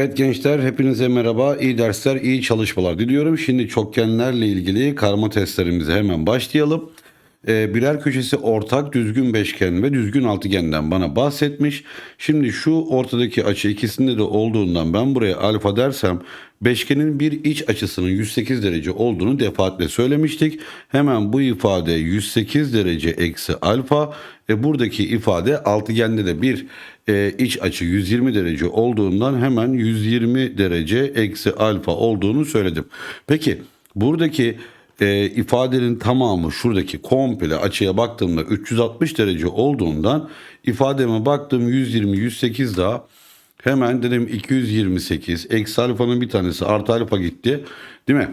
Evet gençler hepinize merhaba. İyi dersler, iyi çalışmalar diliyorum. Şimdi çokgenlerle ilgili karma testlerimize hemen başlayalım. Ee, birer köşesi ortak düzgün beşgen ve düzgün altıgenden bana bahsetmiş. Şimdi şu ortadaki açı ikisinde de olduğundan ben buraya alfa dersem beşgenin bir iç açısının 108 derece olduğunu defaatle söylemiştik. Hemen bu ifade 108 derece eksi alfa. E buradaki ifade altıgende de bir e, iç açı 120 derece olduğundan hemen 120 derece eksi alfa olduğunu söyledim. Peki buradaki e, ifadenin tamamı şuradaki komple açıya baktığımda 360 derece olduğundan ifademe baktım 120 108 daha hemen dedim 228 eksi alfanın bir tanesi artı alfa gitti değil mi?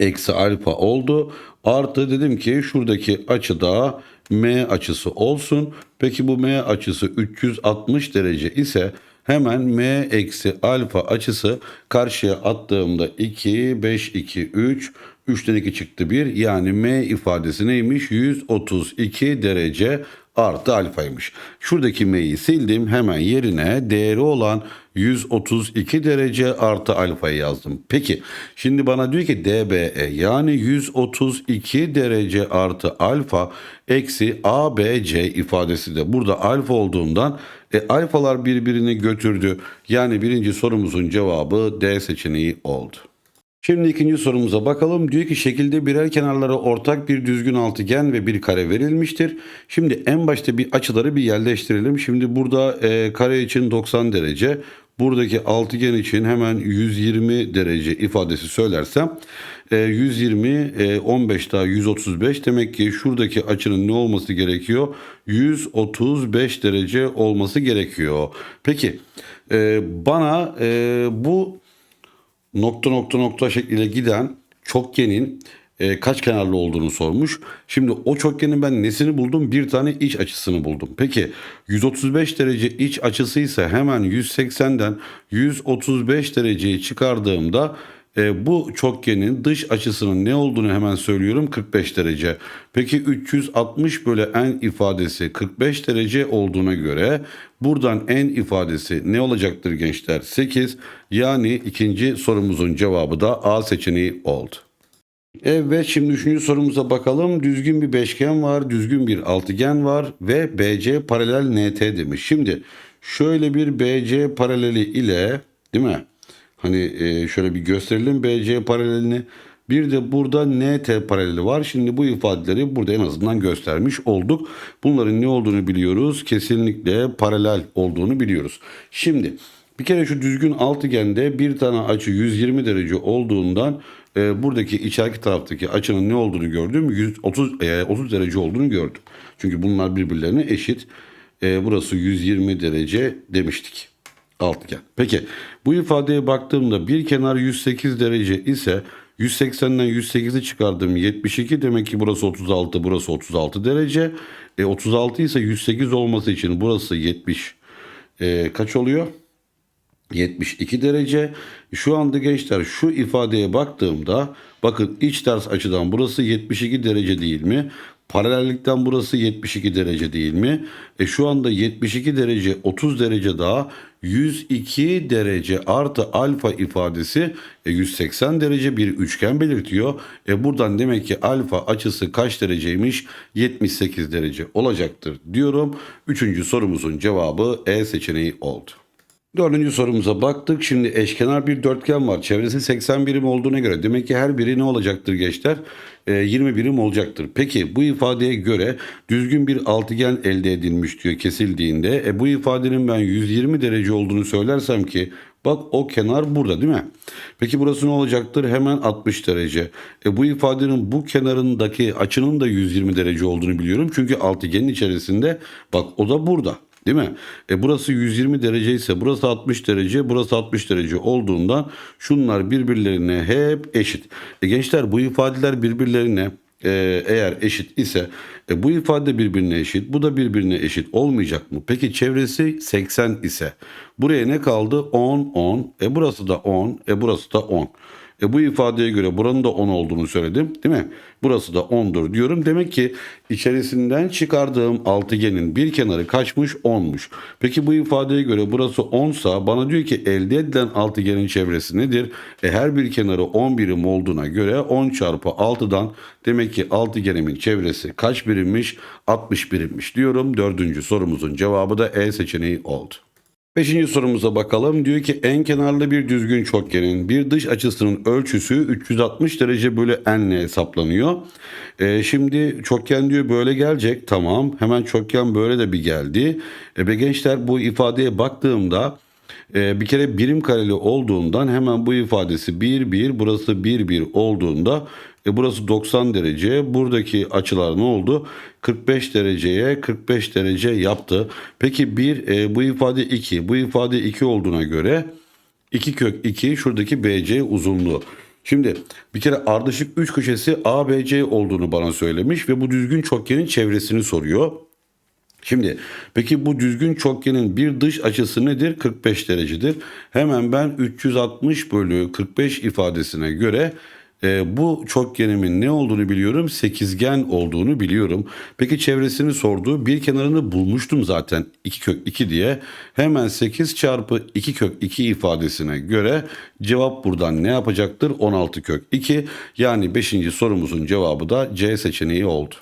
Eksi alfa oldu. Artı dedim ki şuradaki açı da M açısı olsun. Peki bu M açısı 360 derece ise hemen M eksi alfa açısı karşıya attığımda 2, 5, 2, 3, 3'ten 2 çıktı 1. Yani M ifadesi neymiş? 132 derece artı alfaymış. Şuradaki m'yi sildim hemen yerine değeri olan 132 derece artı alfayı yazdım. Peki şimdi bana diyor ki DBE yani 132 derece artı alfa eksi ABC ifadesi de burada alfa olduğundan e, alfalar birbirini götürdü. Yani birinci sorumuzun cevabı D seçeneği oldu. Şimdi ikinci sorumuza bakalım. Diyor ki şekilde birer kenarları ortak bir düzgün altıgen ve bir kare verilmiştir. Şimdi en başta bir açıları bir yerleştirelim. Şimdi burada e, kare için 90 derece. Buradaki altıgen için hemen 120 derece ifadesi söylersem e, 120 e, 15 daha 135 demek ki şuradaki açının ne olması gerekiyor? 135 derece olması gerekiyor. Peki e, bana e, bu nokta nokta nokta şekliyle giden çokgenin e, kaç kenarlı olduğunu sormuş. Şimdi o çokgenin ben nesini buldum? Bir tane iç açısını buldum. Peki 135 derece iç açısıysa hemen 180'den 135 dereceyi çıkardığımda e, bu çokgenin dış açısının ne olduğunu hemen söylüyorum 45 derece. Peki 360 bölü n ifadesi 45 derece olduğuna göre buradan n ifadesi ne olacaktır gençler? 8 yani ikinci sorumuzun cevabı da A seçeneği oldu. Evet şimdi üçüncü sorumuza bakalım. Düzgün bir beşgen var, düzgün bir altıgen var ve BC paralel NT demiş. Şimdi şöyle bir BC paraleli ile değil mi? Hani e, şöyle bir gösterelim BC paralelini. Bir de burada NT paraleli var. Şimdi bu ifadeleri burada en azından göstermiş olduk. Bunların ne olduğunu biliyoruz. Kesinlikle paralel olduğunu biliyoruz. Şimdi bir kere şu düzgün altıgende bir tane açı 120 derece olduğundan e, buradaki içeriki taraftaki açının ne olduğunu gördüm. 130 e, 30 derece olduğunu gördüm. Çünkü bunlar birbirlerine eşit. E, burası 120 derece demiştik altıgen. Peki bu ifadeye baktığımda bir kenar 108 derece ise 180'den 108'i çıkardım 72 demek ki burası 36 burası 36 derece. E, 36 ise 108 olması için burası 70 e, kaç oluyor? 72 derece. Şu anda gençler şu ifadeye baktığımda bakın iç ters açıdan burası 72 derece değil mi? Paralellikten burası 72 derece değil mi? E şu anda 72 derece 30 derece daha 102 derece artı alfa ifadesi e 180 derece bir üçgen belirtiyor. E buradan demek ki alfa açısı kaç dereceymiş? 78 derece olacaktır diyorum. Üçüncü sorumuzun cevabı E seçeneği oldu. Dördüncü sorumuza baktık. Şimdi eşkenar bir dörtgen var. Çevresi 80 birim olduğuna göre demek ki her biri ne olacaktır gençler? E, 20 birim olacaktır. Peki bu ifadeye göre düzgün bir altıgen elde edilmiş diyor kesildiğinde. E, bu ifadenin ben 120 derece olduğunu söylersem ki Bak o kenar burada değil mi? Peki burası ne olacaktır? Hemen 60 derece. E bu ifadenin bu kenarındaki açının da 120 derece olduğunu biliyorum. Çünkü altıgenin içerisinde bak o da burada. Değil mi? E burası 120 derece ise burası 60 derece, burası 60 derece olduğundan şunlar birbirlerine hep eşit. E gençler bu ifadeler birbirlerine e, eğer eşit ise e, bu ifade birbirine eşit, bu da birbirine eşit olmayacak mı? Peki çevresi 80 ise buraya ne kaldı? 10, 10. E burası da 10, e burası da 10. E bu ifadeye göre buranın da 10 olduğunu söyledim değil mi? Burası da 10'dur diyorum. Demek ki içerisinden çıkardığım altıgenin bir kenarı kaçmış? 10'muş. Peki bu ifadeye göre burası 10 sa bana diyor ki elde edilen altıgenin çevresi nedir? E her bir kenarı 10 birim olduğuna göre 10 çarpı 6'dan demek ki altıgenimin çevresi kaç birimmiş? 60 birimmiş diyorum. Dördüncü sorumuzun cevabı da E seçeneği oldu. Beşinci sorumuza bakalım. Diyor ki en kenarlı bir düzgün çokgenin bir dış açısının ölçüsü 360 derece bölü n ile hesaplanıyor. Ee, şimdi çokgen diyor böyle gelecek. Tamam. Hemen çokgen böyle de bir geldi. E, be gençler bu ifadeye baktığımda e, bir kere birim kareli olduğundan hemen bu ifadesi 1 1 burası 1 1 olduğunda e burası 90 derece. Buradaki açılar ne oldu? 45 dereceye 45 derece yaptı. Peki bir e, bu ifade 2. Bu ifade 2 olduğuna göre 2 kök 2 şuradaki BC uzunluğu. Şimdi bir kere ardışık 3 köşesi ABC olduğunu bana söylemiş ve bu düzgün çokgenin çevresini soruyor. Şimdi peki bu düzgün çokgenin bir dış açısı nedir? 45 derecedir. Hemen ben 360 bölü 45 ifadesine göre e, bu çokgenimin ne olduğunu biliyorum. Sekizgen olduğunu biliyorum. Peki çevresini sordu. Bir kenarını bulmuştum zaten 2 kök 2 diye. Hemen 8 çarpı 2 kök 2 ifadesine göre cevap buradan ne yapacaktır? 16 kök 2. Yani 5. sorumuzun cevabı da C seçeneği oldu.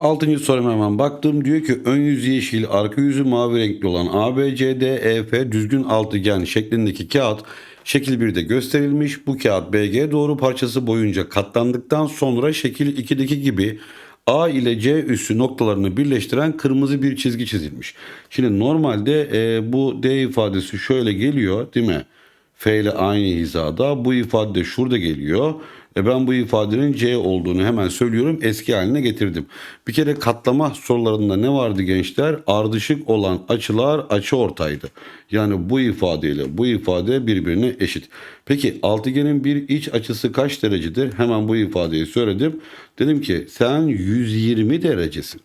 Altıncı soruma hemen baktım. Diyor ki ön yüzü yeşil, arka yüzü mavi renkli olan ABCDEF düzgün altıgen şeklindeki kağıt şekil 1'de gösterilmiş. Bu kağıt BG doğru parçası boyunca katlandıktan sonra şekil 2'deki gibi A ile C üssü noktalarını birleştiren kırmızı bir çizgi çizilmiş. Şimdi normalde e, bu D ifadesi şöyle geliyor değil mi? F ile aynı hizada. Bu ifade de şurada geliyor. E ben bu ifadenin C olduğunu hemen söylüyorum. Eski haline getirdim. Bir kere katlama sorularında ne vardı gençler? Ardışık olan açılar açı ortaydı. Yani bu ifadeyle bu ifade birbirine eşit. Peki altıgenin bir iç açısı kaç derecedir? Hemen bu ifadeyi söyledim. Dedim ki sen 120 derecesin.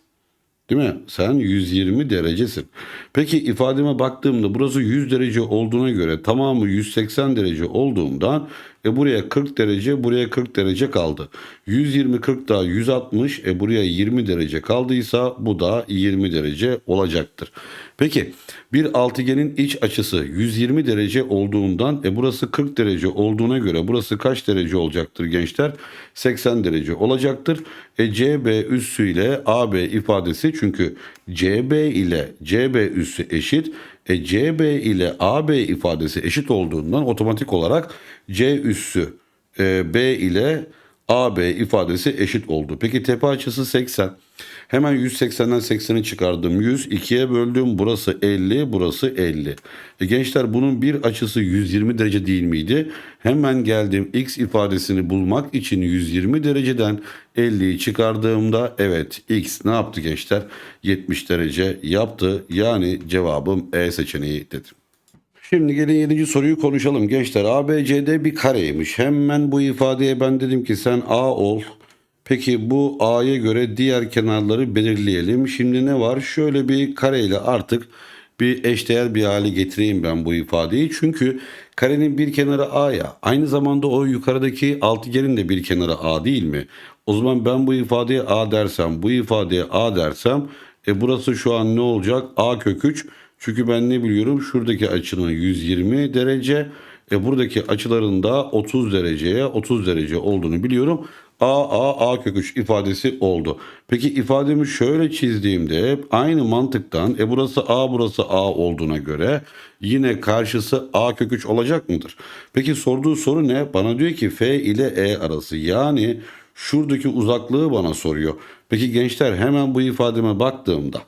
Değil mi? Sen 120 derecesin. Peki ifademe baktığımda burası 100 derece olduğuna göre tamamı 180 derece olduğundan e buraya 40 derece buraya 40 derece kaldı. 120 40 daha 160 e buraya 20 derece kaldıysa bu da 20 derece olacaktır. Peki bir altıgenin iç açısı 120 derece olduğundan e burası 40 derece olduğuna göre burası kaç derece olacaktır gençler? 80 derece olacaktır. E CB üssü ile AB ifadesi çünkü CB ile CB üssü eşit. E CB ile AB ifadesi eşit olduğundan otomatik olarak C üssü e, B ile AB ifadesi eşit oldu. Peki tepe açısı 80. Hemen 180'den 80'i çıkardım. 100 2'ye böldüm. Burası 50, burası 50. E gençler bunun bir açısı 120 derece değil miydi? Hemen geldim x ifadesini bulmak için 120 dereceden 50'yi çıkardığımda evet x ne yaptı gençler? 70 derece yaptı. Yani cevabım E seçeneği dedim. Şimdi gelin 7. soruyu konuşalım gençler. ABCD bir kareymiş. Hemen bu ifadeye ben dedim ki sen A ol. Peki bu A'ya göre diğer kenarları belirleyelim. Şimdi ne var? Şöyle bir kareyle artık bir eşdeğer bir hale getireyim ben bu ifadeyi. Çünkü karenin bir kenarı A ya. Aynı zamanda o yukarıdaki altıgenin de bir kenarı A değil mi? O zaman ben bu ifadeye A dersem, bu ifadeye A dersem e burası şu an ne olacak? A kök 3. Çünkü ben ne biliyorum? Şuradaki açının 120 derece. E buradaki açıların da 30 dereceye 30 derece olduğunu biliyorum. A, A, A kök 3 ifadesi oldu. Peki ifademi şöyle çizdiğimde aynı mantıktan e burası A burası A olduğuna göre yine karşısı A kök 3 olacak mıdır? Peki sorduğu soru ne? Bana diyor ki F ile E arası yani şuradaki uzaklığı bana soruyor. Peki gençler hemen bu ifademe baktığımda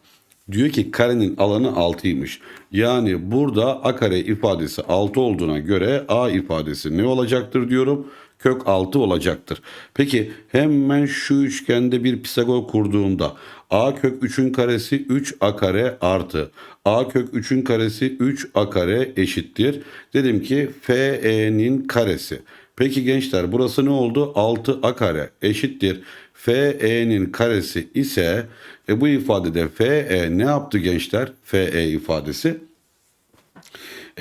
Diyor ki karenin alanı 6'ymış. Yani burada a kare ifadesi 6 olduğuna göre a ifadesi ne olacaktır diyorum? Kök 6 olacaktır. Peki hemen şu üçgende bir Pisagor kurduğumda a kök 3'ün karesi 3 a kare artı a kök 3'ün karesi 3 a kare eşittir. Dedim ki fe'nin karesi. Peki gençler burası ne oldu? 6a kare eşittir. FE'nin karesi ise e bu ifadede FE ne yaptı gençler? FE ifadesi.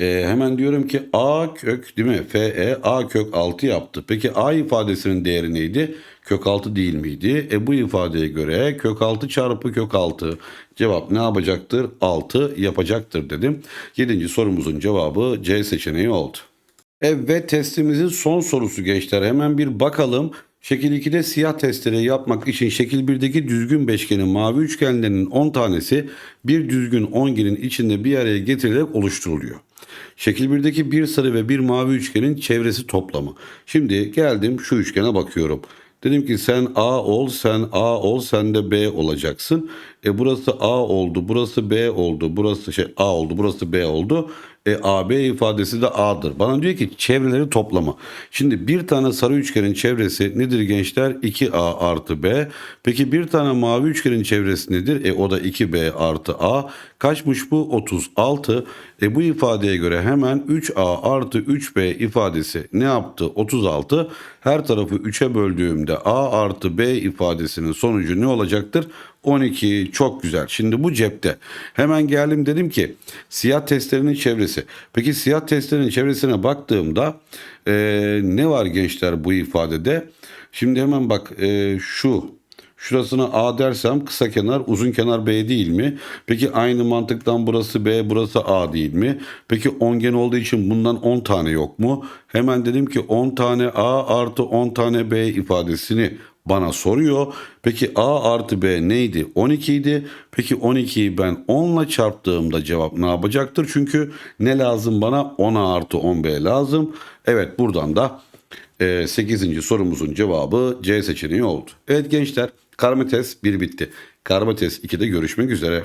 E, hemen diyorum ki a kök değil mi? fe a kök 6 yaptı. Peki a ifadesinin değeri neydi? Kök 6 değil miydi? E bu ifadeye göre kök 6 çarpı kök 6 cevap ne yapacaktır? 6 yapacaktır dedim. 7. sorumuzun cevabı C seçeneği oldu. Evet testimizin son sorusu gençler. Hemen bir bakalım. Şekil 2'de siyah testereyi yapmak için şekil 1'deki düzgün beşgenin mavi üçgenlerinin 10 tanesi bir düzgün ongenin içinde bir araya getirilerek oluşturuluyor. Şekil 1'deki bir sarı ve bir mavi üçgenin çevresi toplamı. Şimdi geldim şu üçgene bakıyorum. Dedim ki sen A ol, sen A ol, sen de B olacaksın. E burası A oldu, burası B oldu, burası şey A oldu, burası B oldu. E AB ifadesi de A'dır. Bana diyor ki çevreleri toplama. Şimdi bir tane sarı üçgenin çevresi nedir gençler? 2A artı B. Peki bir tane mavi üçgenin çevresi nedir? E o da 2B artı A. Kaçmış bu? 36. E bu ifadeye göre hemen 3A artı 3B ifadesi ne yaptı? 36. Her tarafı 3'e böldüğümde A artı B ifadesinin sonucu ne olacaktır? 12 çok güzel. Şimdi bu cepte. Hemen geldim dedim ki siyah testlerinin çevresi. Peki siyah testlerinin çevresine baktığımda e, ne var gençler bu ifadede? Şimdi hemen bak e, şu Şurasına A dersem kısa kenar uzun kenar B değil mi? Peki aynı mantıktan burası B burası A değil mi? Peki ongen olduğu için bundan 10 tane yok mu? Hemen dedim ki 10 tane A artı 10 tane B ifadesini bana soruyor. Peki A artı B neydi? 12 idi. Peki 12'yi ben 10 ile çarptığımda cevap ne yapacaktır? Çünkü ne lazım bana? 10A artı 10B lazım. Evet buradan da 8. sorumuzun cevabı C seçeneği oldu. Evet gençler karma test 1 bitti. Karma test 2'de görüşmek üzere.